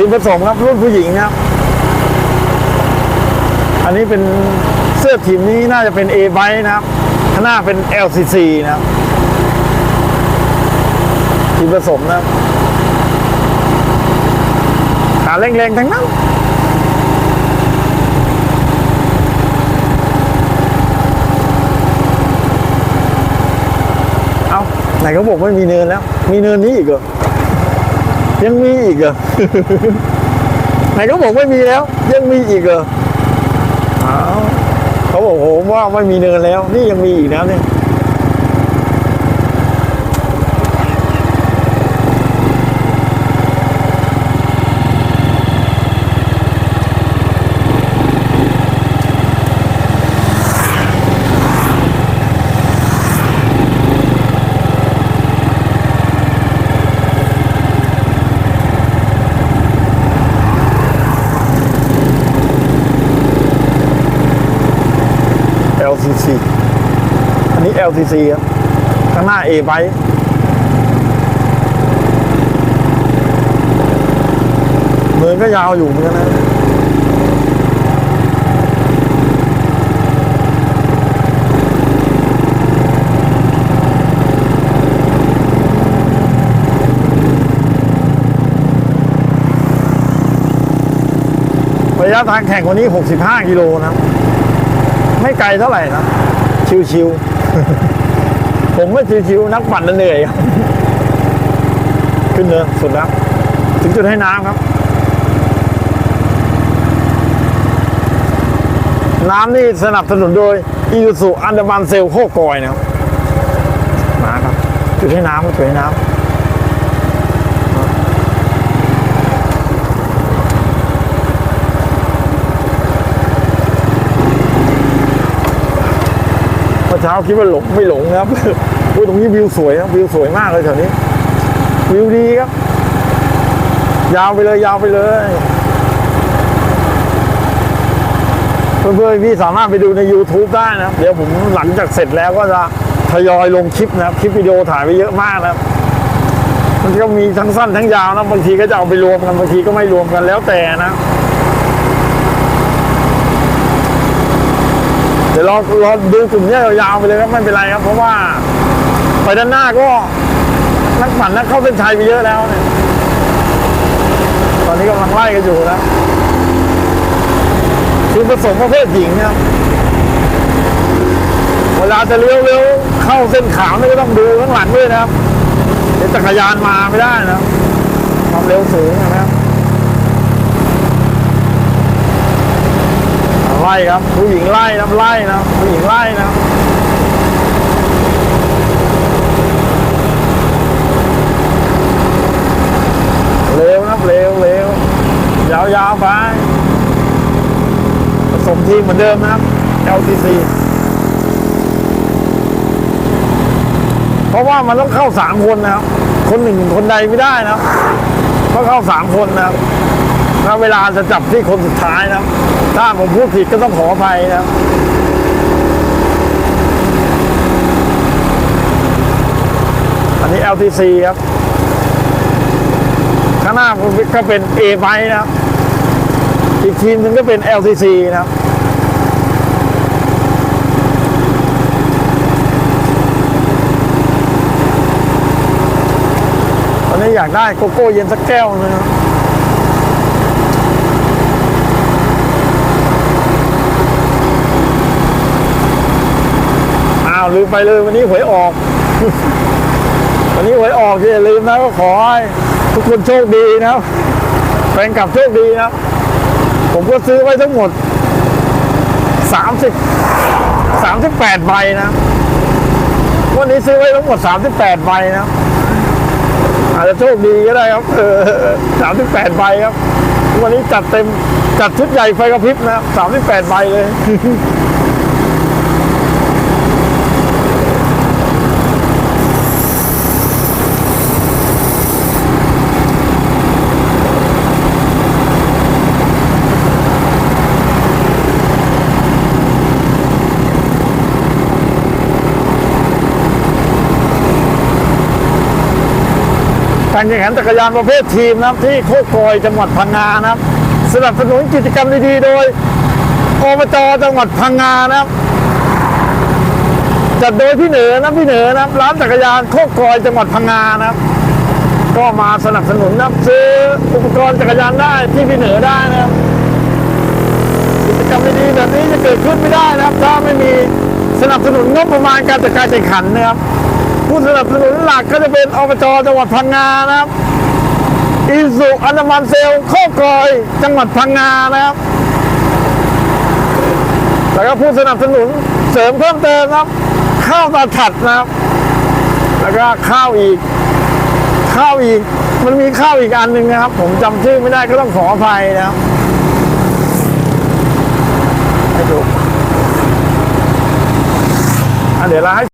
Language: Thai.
ทีมผสมครับรุ่นผู้หญิงครับ อันนี้เป็นเสื้อทีมนี้น่าจะเป็น A ไบนะครับข้างหน้าเป็น LCC นะครับทีมผสมนะครับขาแรงๆทั้งนั้นเอาไหนเขาบอกไม่มีเนินแล้ว มีเนินนี้อีกเหรอ ยังมีอีกเหรอไหนเขาบอกไม่มีแล้ว ยังมีอีกเหรอเขาบอกโหว่าไม่มีเนินแล้ว นี่ยังมีอีกนะเนี่ย LCC อันนี้ LCC ครับ ข้างหน้า A ไบเนินก็ยาวอยู่เหมือนกันนะระยะทางแข่งวันนี้ 65 กิโลนะ ไม่ไกลเท่าไหร่นะชิวๆ ผมไม่ชิวๆ นักปั่นน่ะเหนื่อยครับ ขึ้นเนินสุดแล้ว ถึงจุดให้น้ำครับ น้ำนี่สนับสนุนโดยอีซูซูอันดามันเซลโคกอยนะครับมาครับ จุดให้น้ำครับจุดให้น้ำ เมื่อเช้าคิดว่าหลงไม่หลงครับอุ้ยตรงนี้วิวสวยครับวิวสวยมากเลยแถวนี้ วิวดีครับ ยาวไปเลยยาวไปเลยเพื่อนๆพี่สามารถไปดูใน YouTube ได้นะเดี๋ยวผมหลังจากเสร็จแล้วก็จะทยอยลงคลิปนะครับ คลิปวิดีโอถ่ายไปเยอะมากนะครับมันก็มีทั้งสั้นทั้งยาวนะบางทีก็จะเอาไปรวมกันบางทีก็ไม่รวมกันแล้วแต่นะ ดี๋ยวรอรอดูกลุ่มเนี้ยยาวๆไปเลยครับไม่เป็นไรครับ เพราะว่าไปด้านหน้าก็นักปั่นนักเข้าเส้นชัยไปเยอะแล้วเนี่ยตอนนี้กำลังไล่กันอยู่นะทีมผสมประเภทหญิงนะครับเวลาจะเลี้ยวเลี้ยวเข้าเส้นขาวนี่ก็ต้องดูข้างหลังด้วยนะครับเดี๋ยวจักรยานมาไม่ได้นะความเร็วสูงนะครับ ไล่ครับ ผู้หญิงไล่นะไล่นะผู้หญิงไล่นะเร็วนะเร็วเร็วยาวยาวๆไปผสมทีเหมือนเดิมนะครับ LCC เพราะว่ามันต้องเข้าสามคนนะครับ คนหนึ่งคนใดไม่ได้นะครับต้องเข้าสามคนนะครับ แล้วเวลาจะจับที่คนสุดท้ายนะถ้าผมพูดผิดก็ต้องขออภัยนะอันนี้ LTC ครับ ข้างหน้าก็เป็น A ไบนะครับ อีกทีมหนึงก็เป็น LTC นะครับตอนนี้อยากได้โกโก้เย็นสักแก้วนึงนะครับ อ้าว ลืมไปเลยวันนี้หวยออก วันนี้หวยออกอย่าลืมนะก็ขอให้ทุกคนโชคดีนะแฟนกลับโชคดีนะ ผมก็ซื้อไว้ทั้งหมด30 38ใบนะวันนี้ซื้อไว้ทั้งหมด38ใบนะอาจจะโชคดีก็ได้ครับเออ38ใบครับ วันนี้จัดเต็มจัดชุดใหญ่ไฟกระพริบนะครับ38ใบเลย กการแข่งขันจักรยานประเภททีมนะครับที่โคกโกยจังหวัดพังงานะครับ สนับสนุนกิจกรรมดีๆโดยอบจจังหวัดพังงานะครับจัดโดยพี่เหนือนะพี่เหนือนะร้านจักรยานโคกโกยจังหวัดพังงานะครับ ก็มาสนับสนุนนับซื้ออุปกรณ์จักรยานได้ที่พี่เหนือได้นะครับกิจกรรมดีๆแบบนี้จะเกิดขึ้นไม่ได้นะครับ ถ้าไม่มีสนับสนุนงบประมาณการจัดการแข่งขันนะครับ ผู้สนับสนุนหลักก็จะเป็นอบจจังหวัดพังงานะครับอีสุอันดามันเซลโคกอย จังหวัดพังงานะครับแล้วก็ผู้สนับสนุนเสริมเพิ่มเติมครับ ข้าวตาถัดนะครับ แล้วก็ข้าวอีก ข้าวอีก มันมีข้าวอีกอันหนึ่งนะครับ ผมจำชื่อไม่ได้ก็ต้องขออภัยนะครับให้ดูอะเดี๋ยวเราให้